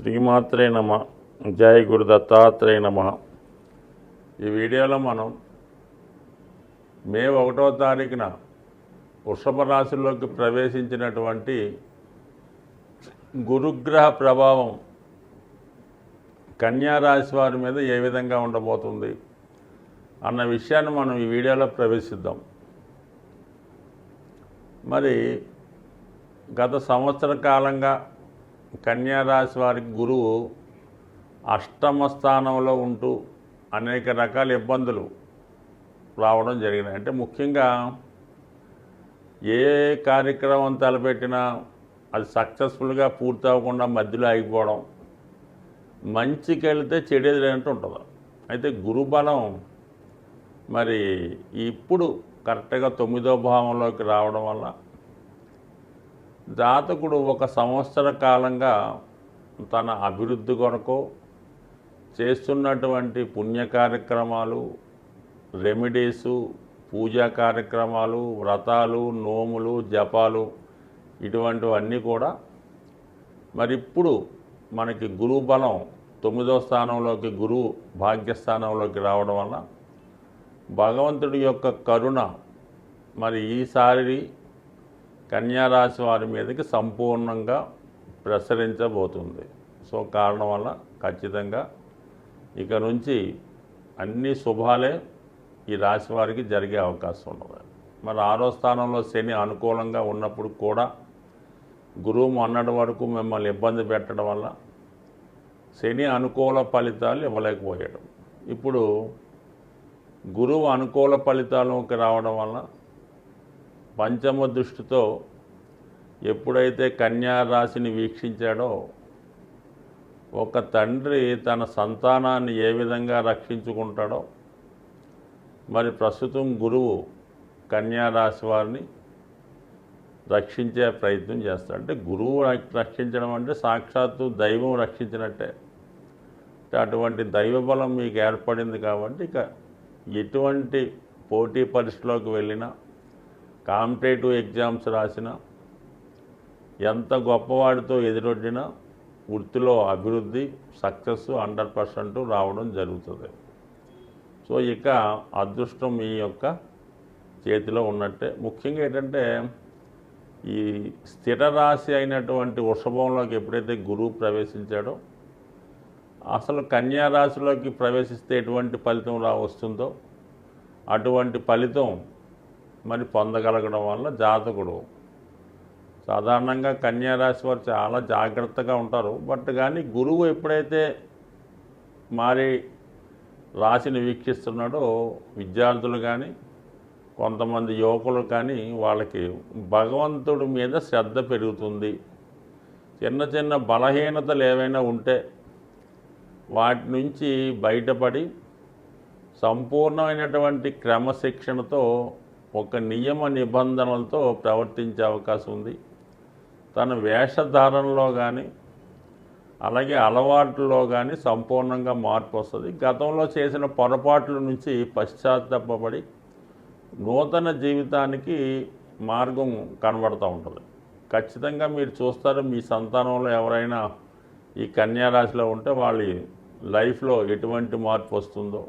శ్రీమాత్రే నమ. జయ గురు దత్తాత్రేయ నమ. ఈ వీడియోలో మనం మే ఒకటో తారీఖున వృషభ రాశిలోకి ప్రవేశించినటువంటి గురుగ్రహ ప్రభావం కన్యా రాశి వారి మీద ఏ విధంగా ఉండబోతుంది అన్న విషయాన్ని మనం ఈ వీడియోలో ప్రవేశిద్దాం. మరి గత సంవత్సర కాలంగా కన్యా రాశి వారికి గురువు అష్టమ స్థానంలో ఉంటూ అనేక రకాల ఇబ్బందులు రావడం జరిగినాయి అంటే ముఖ్యంగా ఏ కార్యక్రమం తలపెట్టినా అది సక్సెస్ఫుల్గా పూర్తి అవ్వకుండా మధ్యలో ఆగిపోవడం మంచికి వెళితే చెడేది లేనట్టు ఉంటుంది. అయితే గురుబలం మరి ఇప్పుడు కరెక్ట్గా తొమ్మిదో భావంలోకి రావడం వల్ల జాతకుడు ఒక సంవత్సర కాలంగా తన అభివృద్ధి కొరకు చేస్తున్నటువంటి పుణ్య కార్యక్రమాలు రెమెడీసు పూజా కార్యక్రమాలు వ్రతాలు నోములు జపాలు ఇటువంటివన్నీ కూడా మరి ఇప్పుడు మనకి గురువు బలం తొమ్మిదో స్థానంలోకి గురువు భాగ్యస్థానంలోకి రావడం వల్ల భగవంతుడి యొక్క కరుణ మరి ఈసారి కన్యారాశి వారి మీదకి సంపూర్ణంగా ప్రసరించబోతుంది. సో కారణం వల్ల ఖచ్చితంగా ఇక నుంచి అన్ని శుభాలే ఈ రాశి వారికి జరిగే అవకాశం ఉన్నది. మరి ఆరో స్థానంలో శని అనుకూలంగా ఉన్నప్పుడు కూడా గురువు మొన్నటి వరకు మిమ్మల్ని ఇబ్బంది పెట్టడం వల్ల శని అనుకూల ఫలితాలు ఇవ్వలేకపోయాడు. ఇప్పుడు గురువు అనుకూల ఫలితాలకు రావడం వల్ల పంచమ దృష్టితో ఎప్పుడైతే కన్యా రాశిని వీక్షించాడో ఒక తండ్రి తన సంతానాన్ని ఏ విధంగా రక్షించుకుంటాడో మరి ప్రస్తుతం గురువు కన్యా రాశి వారిని రక్షించే ప్రయత్నం చేస్తాడు. అంటే గురువు రక్షించడం అంటే సాక్షాత్తు దైవం రక్షించినట్టే. అటువంటి దైవ బలం మీకు ఏర్పడింది కాబట్టి ఇక ఎటువంటి పోటీ పరీక్షలోకి వెళ్ళినా కాంపిటేటివ్ ఎగ్జామ్స్ రాసిన ఎంత గొప్పవాడితో ఎదురొడ్డినా వృత్తిలో అభివృద్ధి సక్సెస్ హండ్రెడ్ పర్సెంట్ రావడం జరుగుతుంది. సో ఇక అదృష్టం మీ యొక్క చేతిలో ఉన్నట్టే. ముఖ్యంగా ఏంటంటే ఈ స్థిర రాశి అయినటువంటి వృషభంలోకి ఎప్పుడైతే గురువు ప్రవేశించాడో అసలు కన్యా రాశిలోకి ప్రవేశిస్తే ఎటువంటి ఫలితం రా వస్తుందో అటువంటి ఫలితం మరి పొందగలగడం వల్ల జాతకుడు. సాధారణంగా కన్యా రాశి వారు చాలా జాగ్రత్తగా ఉంటారు. బట్ కానీ గురువు ఎప్పుడైతే మారి రాశిని వీక్షిస్తున్నాడో విద్యార్థులు కానీ కొంతమంది యువకులు కానీ వాళ్ళకి భగవంతుడి మీద శ్రద్ధ పెరుగుతుంది. చిన్న చిన్న బలహీనతలు ఏవైనా ఉంటే వాటి నుంచి బయటపడి సంపూర్ణమైనటువంటి క్రమశిక్షణతో ఒక నియమ నిబంధనలతో ప్రవర్తించే అవకాశం ఉంది. తన వేషధారణలో కానీ అలాగే అలవాట్లలో కానీ సంపూర్ణంగా మార్పు వస్తుంది. గతంలో చేసిన పొరపాట్ల నుంచి పశ్చాత్తాపడి నూతన జీవితానికి మార్గం కనబడుతూ ఉంటుంది. ఖచ్చితంగా మీరు చూస్తారు మీ సంతానంలో ఎవరైనా ఈ కన్యారాశిలో ఉంటే వాళ్ళ లైఫ్లో ఎటువంటి మార్పు వస్తుందో.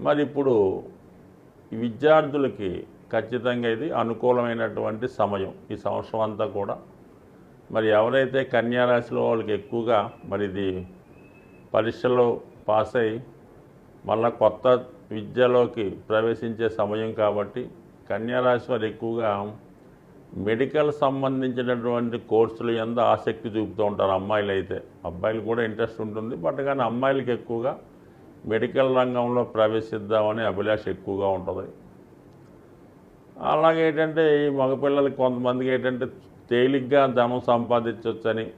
మరి ఇప్పుడు విద్యార్థులకి ఖచ్చితంగా ఇది అనుకూలమైనటువంటి సమయం. ఈ సంవత్సరం అంతా కూడా. మరి ఎవరైతే కన్యారాశిలో వాళ్ళకి ఎక్కువగా మరి ఇది పరీక్షలో పాస్ అయ్యి మళ్ళా కొత్త విద్యలోకి ప్రవేశించే సమయం కాబట్టి కన్యారాశి వారు ఎక్కువగా మెడికల్ సంబంధించినటువంటి కోర్సులు ఎంత ఆసక్తి చూపుతూ ఉంటారు అమ్మాయిలు అయితే అబ్బాయిలు కూడా ఇంట్రెస్ట్ ఉంటుంది. బట్ కానీ అమ్మాయిలకి ఎక్కువగా మెడికల్ రంగంలో ప్రవేశిద్దామని అభిలాష ఎక్కువగా ఉంటుంది. అలాగే ఏంటంటే ఈ మగపిల్లలకి కొంతమందికి ఏంటంటే తేలిగ్గా ధనం సంపాదించవచ్చని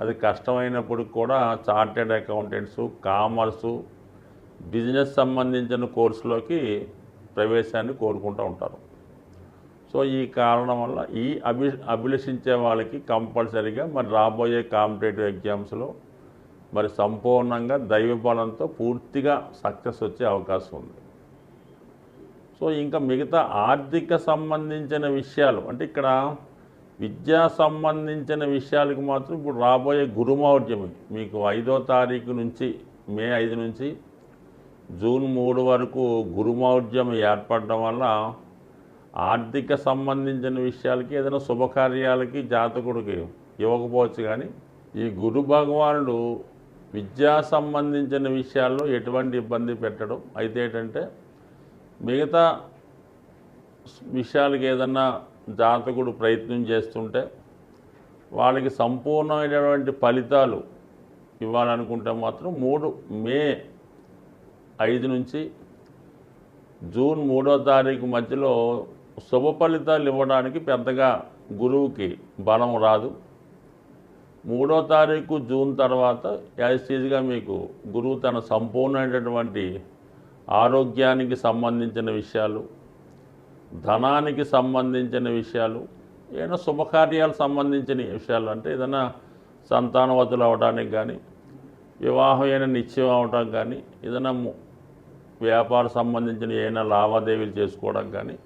అది కష్టమైనప్పుడు కూడా చార్టెడ్ అకౌంటెంట్స్ కామర్సు బిజినెస్ సంబంధించిన కోర్సులోకి ప్రవేశాన్ని కోరుకుంటూ ఉంటారు. సో ఈ కారణం వల్ల ఈ అభి అభిలషించే వాళ్ళకి కంపల్సరీగా మరి రాబోయే కాంపిటేటివ్ ఎగ్జామ్స్లో మరి సంపూర్ణంగా దైవ బలంతో పూర్తిగా సక్సెస్ వచ్చే అవకాశం ఉంది. సో ఇంకా మిగతా ఆర్థిక సంబంధించిన విషయాలు అంటే ఇక్కడ విద్యా సంబంధించిన విషయాలకు మాత్రం ఇప్పుడు రాబోయే గురుమౌర్యమి. మీకు ఐదో తారీఖు నుంచి మే ఐదు నుంచి జూన్ మూడు వరకు గురుమౌర్యం ఏర్పడడం వల్ల ఆర్థిక సంబంధించిన విషయాలకి ఏదైనా శుభకార్యాలకి జాతకుడికి ఇవ్వకపోవచ్చు కానీ ఈ గురు భగవానుడు విద్యా సంబంధించిన విషయాల్లో ఎటువంటి ఇబ్బంది పెట్టడం. అయితే ఏంటంటే మిగతా విషయాలకి ఏదన్నా జాతకుడు ప్రయత్నం చేస్తుంటే వాళ్ళకి సంపూర్ణమైనటువంటి ఫలితాలు ఇవ్వాలనుకుంటే మాత్రం మూడు మే ఐదు నుంచి జూన్ మూడో తారీఖు మధ్యలో శుభ ఫలితాలు ఇవ్వడానికి పెద్దగా గురువుకి బలం రాదు. మూడో తారీఖు జూన్ తర్వాత యాజిటీజ్గా మీకు గురువు తన సంపూర్ణమైనటువంటి ఆరోగ్యానికి సంబంధించిన విషయాలు ధనానికి సంబంధించిన విషయాలు ఏదైనా శుభకార్యాలకు సంబంధించిన విషయాలు అంటే ఏదైనా సంతానవతులు అవడానికి కానీ వివాహం అయిన నిశ్చయం అవడం కానీ ఏదైనా ము- వ్యాపార సంబంధించిన ఏదైనా లావాదేవీలు చేసుకోవడం కానీ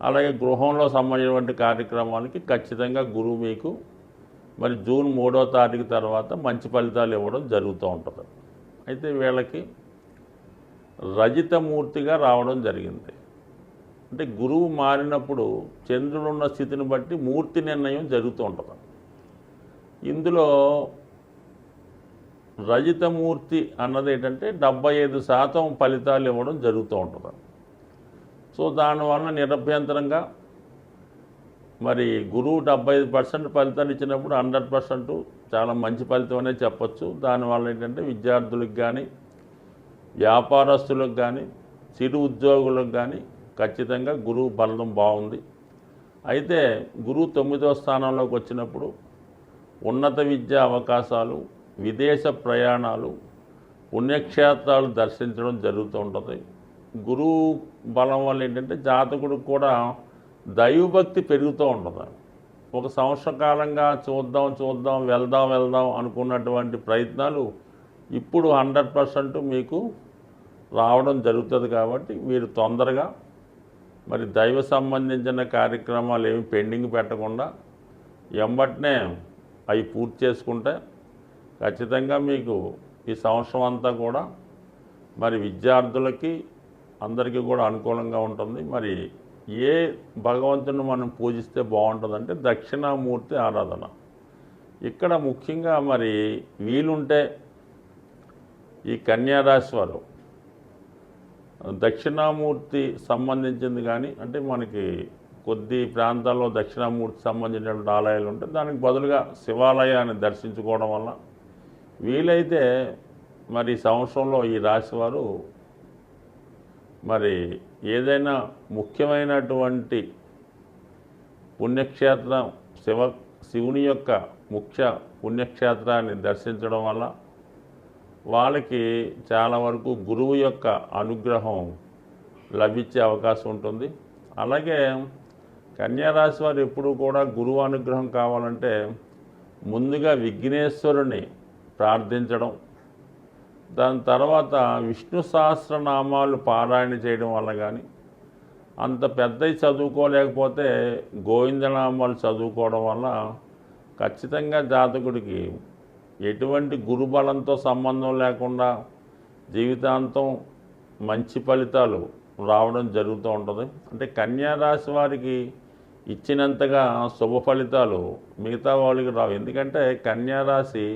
అలాగే గృహంలో సంబంధించినటువంటి కార్యక్రమాలకి ఖచ్చితంగా గురువు మీకు మరి జూన్ మూడో తారీఖు తర్వాత మంచి ఫలితాలు ఇవ్వడం జరుగుతూ ఉంటుంది. అయితే వీళ్ళకి రజితమూర్తిగా రావడం జరిగింది. అంటే గురువు మారినప్పుడు చంద్రుడున్న స్థితిని బట్టి మూర్తి నిర్ణయం జరుగుతూ ఉంటుంది. ఇందులో రజితమూర్తి అన్నది ఏంటంటే డెబ్బై ఐదు శాతం ఫలితాలు ఇవ్వడం జరుగుతూ ఉంటుంది. సో దానివల్ల నిరభ్యంతరంగా మరి గురువు డెబ్బై ఐదు పర్సెంట్ ఫలితాన్ని ఇచ్చినప్పుడు హండ్రెడ్ పర్సెంట్ చాలా మంచి ఫలితం అనే చెప్పొచ్చు. దానివల్ల ఏంటంటే విద్యార్థులకు కానీ వ్యాపారస్తులకు కానీ చిరు ఉద్యోగులకు కానీ ఖచ్చితంగా గురువు బలం బాగుంది. అయితే గురువు తొమ్మిదవ స్థానంలోకి వచ్చినప్పుడు ఉన్నత విద్యా అవకాశాలు విదేశ ప్రయాణాలు పుణ్యక్షేత్రాలు దర్శించడం జరుగుతూ ఉంటుంది. గురువు బలం వల్ల ఏంటంటే జాతకుడు కూడా దైవభక్తి పెరుగుతూ ఉంటుంది ఒక సంవత్సర కాలంగా చూద్దాం చూద్దాం వెళ్దాం వెళ్దాం అనుకున్నటువంటి ప్రయత్నాలు ఇప్పుడు హండ్రెడ్ పర్సెంట్ మీకు రావడం జరుగుతుంది కాబట్టి మీరు తొందరగా మరి దైవ సంబంధించిన కార్యక్రమాలు ఏమి పెండింగ్ పెట్టకుండా ఎంబట్నే అవి పూర్తి చేసుకుంటే ఖచ్చితంగా మీకు ఈ సంవత్సరం అంతా కూడా మరి విద్యార్థులకి అందరికీ కూడా అనుకూలంగా ఉంటుంది. మరి ఏ భగవంతుని మనం పూజిస్తే బాగుంటుందంటే దక్షిణామూర్తి ఆరాధన. ఇక్కడ ముఖ్యంగా మరి వీలుంటే ఈ కన్యారాశి వారు దక్షిణామూర్తి సంబంధించింది కానీ అంటే మనకి కొద్ది ప్రాంతాల్లో దక్షిణామూర్తి సంబంధించినటువంటి ఆలయాలు ఉంటే దానికి బదులుగా శివాలయాన్ని దర్శించుకోవడం వల్ల వీలైతే మరి సంవత్సరంలో ఈ రాశి వారు మరి ఏదైనా ముఖ్యమైనటువంటి పుణ్యక్షేత్రం శివ శివుని యొక్క ముఖ్య పుణ్యక్షేత్రాన్ని దర్శించడం వల్ల వాళ్ళకి చాలా వరకు గురువు యొక్క అనుగ్రహం లభించే అవకాశం ఉంటుంది. అలాగే కన్యారాశి వారు ఎప్పుడు కూడా గురువు అనుగ్రహం కావాలంటే ముందుగా విఘ్నేశ్వరుని ప్రార్థించడం దాని తర్వాత విష్ణు సహస్రనామాలు పారాయణ చేయడం వల్ల కానీ అంత పెద్దవి చదువుకోలేకపోతే గోవిందనామాలు చదువుకోవడం వల్ల ఖచ్చితంగా జాతకుడికి ఎటువంటి గురుబలంతో సంబంధం లేకుండా జీవితాంతం మంచి ఫలితాలు రావడం జరుగుతూ ఉంటుంది. అంటే కన్యా రాశి వారికి ఇచ్చినంతగా శుభ ఫలితాలు మిగతా వాళ్ళకి రావు. ఎందుకంటే కన్యా రాశి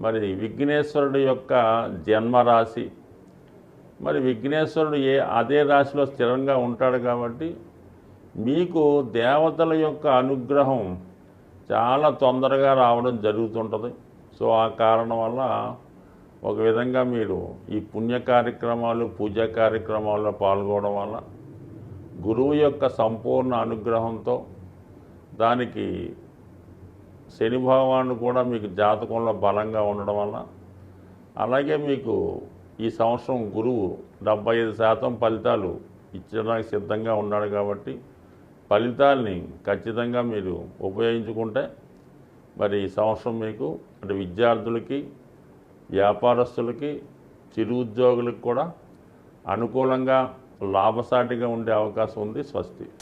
మరి విఘ్నేశ్వరుడు యొక్క జన్మరాశి. మరి విఘ్నేశ్వరుడు ఏ అదే రాశిలో స్థిరంగా ఉంటాడు కాబట్టి మీకు దేవతల యొక్క అనుగ్రహం చాలా తొందరగా రావడం జరుగుతుంటుంది. సో ఆ కారణం వల్ల ఒక విధంగా మీరు ఈ పుణ్య కార్యక్రమాలు పూజా కార్యక్రమాల్లో పాల్గొనడం వల్ల గురువు యొక్క సంపూర్ణ అనుగ్రహంతో దానికి శని భగవానుడు కూడా మీకు జాతకంలో బలంగా ఉండడం వల్ల అలాగే మీకు ఈ సంవత్సరం గురువు డెబ్బై ఐదు శాతం ఫలితాలు ఇచ్చడానికి సిద్ధంగా ఉన్నాడు కాబట్టి ఫలితాల్ని ఖచ్చితంగా మీరు ఉపయోగించుకుంటే మరి ఈ సంవత్సరం మీకు అంటే విద్యార్థులకి వ్యాపారస్తులకి చిరు ఉద్యోగులకు కూడా అనుకూలంగా లాభసాటిగా ఉండే అవకాశం ఉంది స్వస్తి.